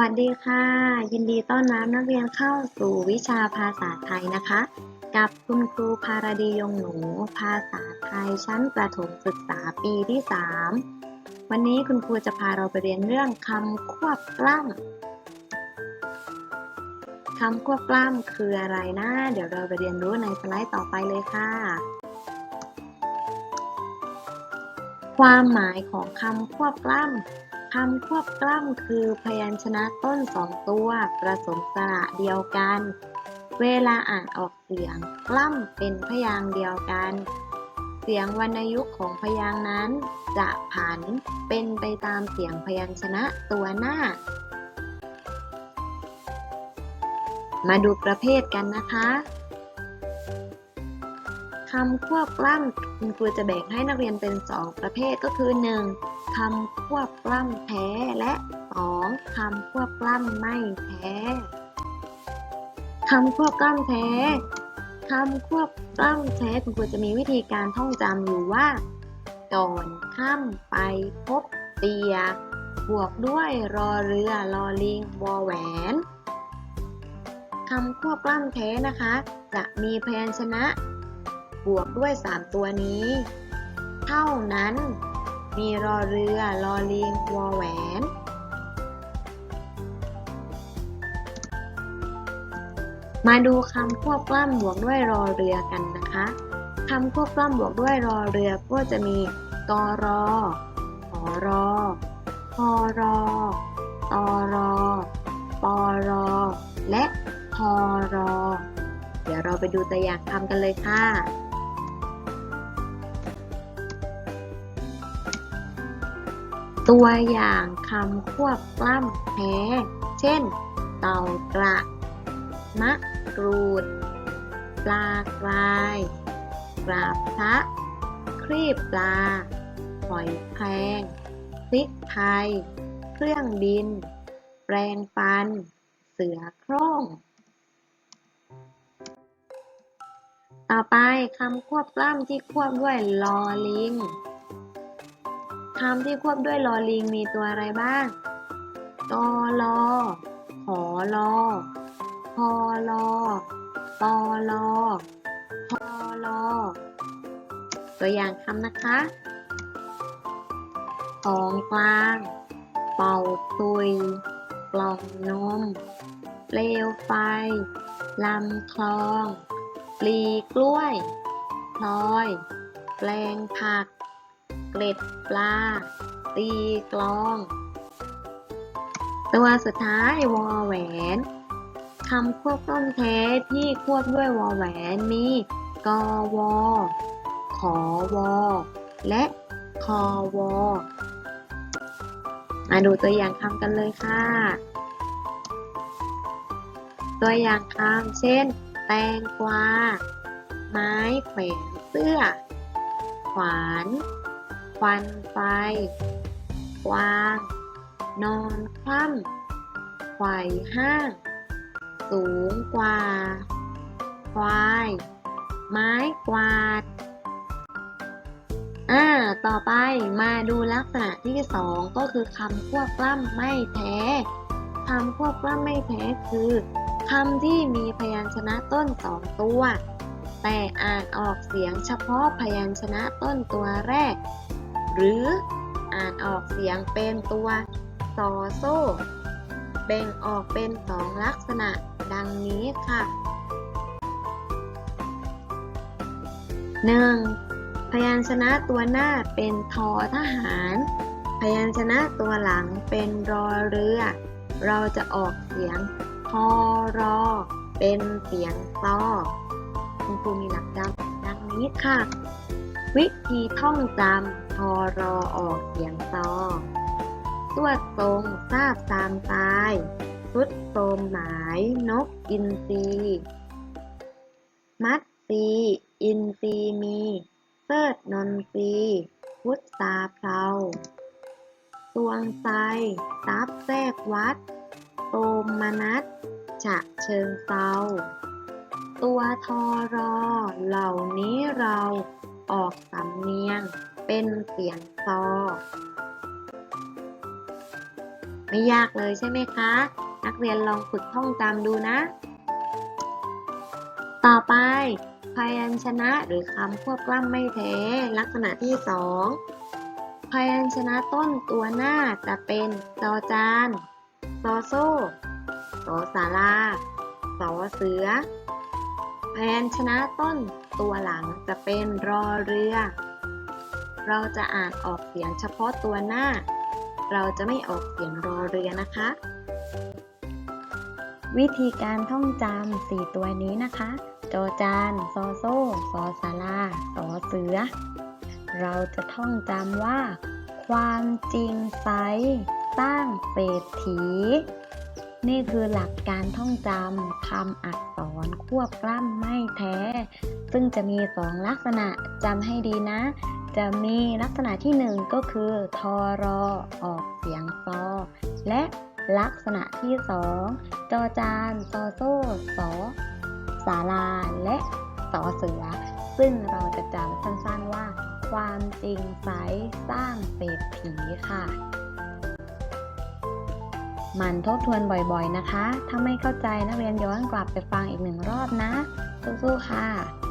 วัสดีค่ะ ยินดีต้อนรับนักเรียนเข้าสู่วิชาภาษาไทยนะคะ กับคุณครูภารดียงหนู ภาษาไทยชั้นประถมศึกษาปีที่ 3 วันนี้คุณครูจะพาเราไปเรียนเรื่องคำควบกล้ำคำควบกล้ำคืออะไรนะ เดี๋ยวเราไปเรียนรู้ในสไลด์ต่อไปเลยค่ะ ความหมายของคำควบกล้ำ คำควบกล้ำคือพยัญชนะต้นสองตัวผสมสระเดียวกัน เวลาอ่านออกเสียงกล้ำเป็นพยางค์เดียวกัน เสียงวรรณยุกต์ของพยางค์นั้น จะผันเป็นไปตามเสียงพยัญชนะตัวหน้า มาดูประเภทกันนะคะคำควบกล้ำคุณครูจะแบ่งให้นักเรียนเป็น 2 ประเภทก็คือ 1. คำควบกล้ำแท้และ 2. คำควบกล้ำไม่แท้คำควบกล้ำแท้คำควบกล้ำแท้คุณครูจะมีวิธีการท่องจำอยู่ว่าก่อนข้ามไปพบเตีย บวกด้วยรอเรือรอลิงวอแหวนคำควบกล้ำแท้นะคะ จะมีพยัญชนะ บวกด้วย 3 ตัวนี้ เท่านั้น มีรอเรือ รอลิงวอแหวนมาดูคำควบกล้ำบวกด้วยรอเรือกันนะคะคำควบกล้ำบวกด้วยรอเรือก็จะมีกรอขอรอพอรอตอรอปอรอ และพอรอ เดี๋ยวเราไปดูตัวอย่างคำกันเลยค่ะ ตัวอย่างคำควบกล้ำแท้เช่น เต่ากระ มะกรูด ปลากราย กราบพระ ครีบปลา หอยแครงพริกไทย เครื่องบิน แปรงฟัน เสือโคร่ง ต่อไปคำควบกล้ำที่ควบด้วยลอลิง คำที่ควบด้วยลอลิงมีตัวอะไรบ้างกอลอขอลอพอลอปอลอพอลอ ตัวอย่างคำนะคะของกลาง เป่าตุย กล่องนม เปลวไฟ ลำคลอง ปลีกล้วย พลอย แปลงผัก เกล็ดปลา ตีกลอง ตัวสุดท้ายวอแหวนคำควบต้นแท้ที่ควบด้วยวอแหวนมีกอวอขอวอและคอวอมาดูตัวอย่างคำกันเลยค่ะ ตัวอย่างคำเช่น แตงกวา ไม้แขวนเสื้อ ขวาน ควันไฟกวาง นอนคว่ำไขว่ห้าง สูงกว่า ควาย ไม้กวาด อ่า ต่อไปมาดูลักษณะที่สองก็คือคำควบกล้ำไม่แท้คำควบกล้ำไม่แท้คือคำที่มีพยัญชนะต้นสองตัว แต่อ่านออกเสียงเฉพาะพยัญชนะต้นตัวแรก หรืออ่านออกเสียงเป็นตัวซอโซ่แบ่งออกเป็นสองลักษณะดังนี้ค่ะ 1. พยัญชนะตัวหน้าเป็นทอทหาร พยัญชนะตัวหลังเป็นรอเรือ เราจะออกเสียงทอรอ เป็นเสียงซอคุณครูมีหลักการดังนี้ค่ะ วิธีท่องจำทอรอออกเสียงซอสวดทรงทราบตามตายชุดโสมหมายนกอินทรีมัดซีอินทรีมีเสิดนนทรีพุทธาเพลาตวงไซทรัพย์แทรกวัด โตมมนัสฉะเชิงเซาตัวทอรอเหล่านี้เรา ออกสำเนียงเป็นเสียงซอ ไม่ยากเลยใช่ไหมคะ นักเรียนลองฝึกท่องจำดูนะ ต่อไปพยัญชนะหรือคำควบกล้ำไม่แท้ลักษณะที่สองพยัญชนะต้นตัวหน้าจะเป็นจอจานซอโซ่สอสาราสอเสือพยัญชนะต้น ตัวหลังจะเป็นรอเรือ เราจะอ่านออกเสียงเฉพาะตัวหน้า เราจะไม่ออกเสียงรอเรือนะคะ วิธีการท่องจำสี่ตัวนี้นะคะ จอจาน ซอโซ่สอสาราสอเสือ เราจะท่องจำว่า ความจริงไซสร้างเศรษฐีนี่คือหลักการท่องจำคำอักษรควบกล้ำไม่แท้ ซึ่งจะมีสองลักษณะจำให้ดีนะ จะมีลักษณะที่หนึ่งก็คือ ทอรอ ออกเสียงซอ และลักษณะที่สองจอจานซอโซ่สอสาราและสอเสือ ซึ่งเราจะจำสั้นๆว่า ความจริงใสสร้างเศรษฐีค่ะมันทบทวนบ่อยๆนะคะ ถ้าไม่เข้าใจนักเรียนย้อนกลับไปฟังอีกหนึ่งรอบนะ สู้ๆ ค่ะ